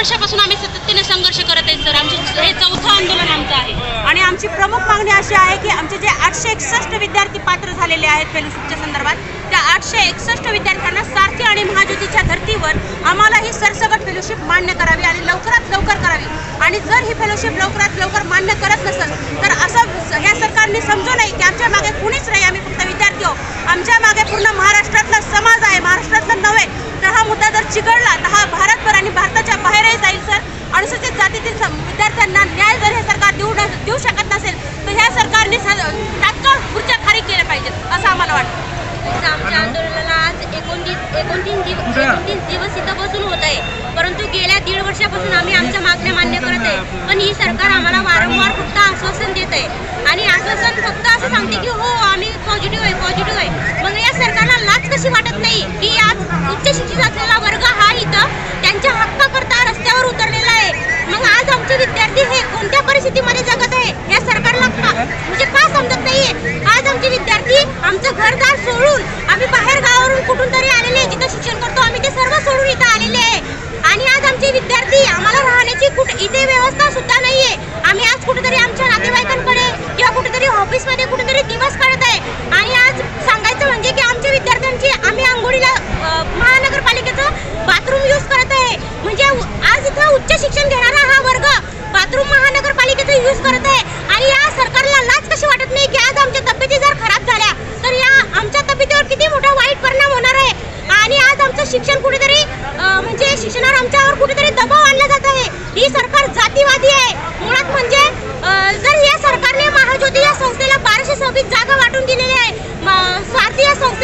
वर्षापासून आम्ही सातत्याने संघर्ष करत आहे सर. आमचे हे चौथं आंदोलन आमचं आहे. आणि आमची प्रमुख मागणी अशी आहे की आमचे जे आठशे एकसष्ट विद्यार्थी पात्र झालेले आहेत फेलोशिपच्या संदर्भात त्या आठशे एकसष्ट विद्यार्थ्यांना सारथी आणि महाज्योतीच्या धर्तीवर आम्हाला ही सरसकट फेलोशिप मान्य करावी आणि लवकरात लवकर करावी. आणि जर ही फेलोशिप लवकरात लवकर मान्य करत नसेल तर असं ह्या सरकारने समजू नये की आमच्या मागे कुणीच नाही. आम्ही फक्त विद्यार्थी आहोत. आमच्या मागे पूर्ण महाराष्ट्रातला समाज आहे महाराष्ट्रातला नव्हे तर हा मुद्दा जर चिघळला तर हा भारतभर आणि भारताच्या बाहेरही जाईल सर सम- विद्यार्थ्यांना न्याय जर हे सरकार देऊ देऊ शकत नसेल तर ह्या सरकारने तात्काळ खुर्च्या खाली केल्या पाहिजेत असं आम्हाला वाटतं. आमच्या आंदोलनाला आज एकोणतीस एकोणतीस दिवस एकोणतीस दिवस इथं बसून होत आहे. परंतु गेल्या दीड वर्षापासून आम्ही आमच्या मागण्या मान्य करत आहे. पण ही सरकार आम्हाला वारंवार फक्त आश्वासन देत आहे. आणि आश्वासन फक्त असं सांगते की हो आम्ही पॉझिटिव्ह आहे पॉझिटिव्ह आहे. मग या सरकारला लाच कशी वाटत नाही की आज उच्च शिक्षित असलेला वर्ग हा इथं त्यांच्या हक्काकरता रस्त्यावर उतरलेला आहे मग आज आमचे विद्यार्थी हे कोणत्या परिस्थितीमध्ये जगत आहे या सरकारला का म्हणजे का समजत नाहीये आज आमचे विद्यार्थी आमचं घरदार सोडून आम्ही बाहेर गावावरून कुठून तरी आलेले आहे जिथं शिक्षण करतो आम्ही ते सर्व सोडून इथं आलेले आहे आणि आज आमचे विद्यार्थी आम्हाला राहण्याची कुठे इथे व्यवस्था सुद्धा नाहीये आम्ही आज कुठेतरी आमच्या नातेवाईकांकडे किंवा कुठेतरी ऑफिसमध्ये कुठेतरी दिवस काढत आहे. आणि आज सांगायचं म्हणजे की आमच्या विद्यार्थ्यांची आम्ही आंघोळीला महानगरपालिकेचं बाथरूम यूज करत आहे. म्हणजे आज इथं उच्च शिक्षण घेणारा हा वर्ग बाथरूम महानगरपालिकेचं यूज करत आहे. संस्थेला बाराशे सव्वीस जागा वाटून दिलेल्या आहे स्वार्थी या संस्थे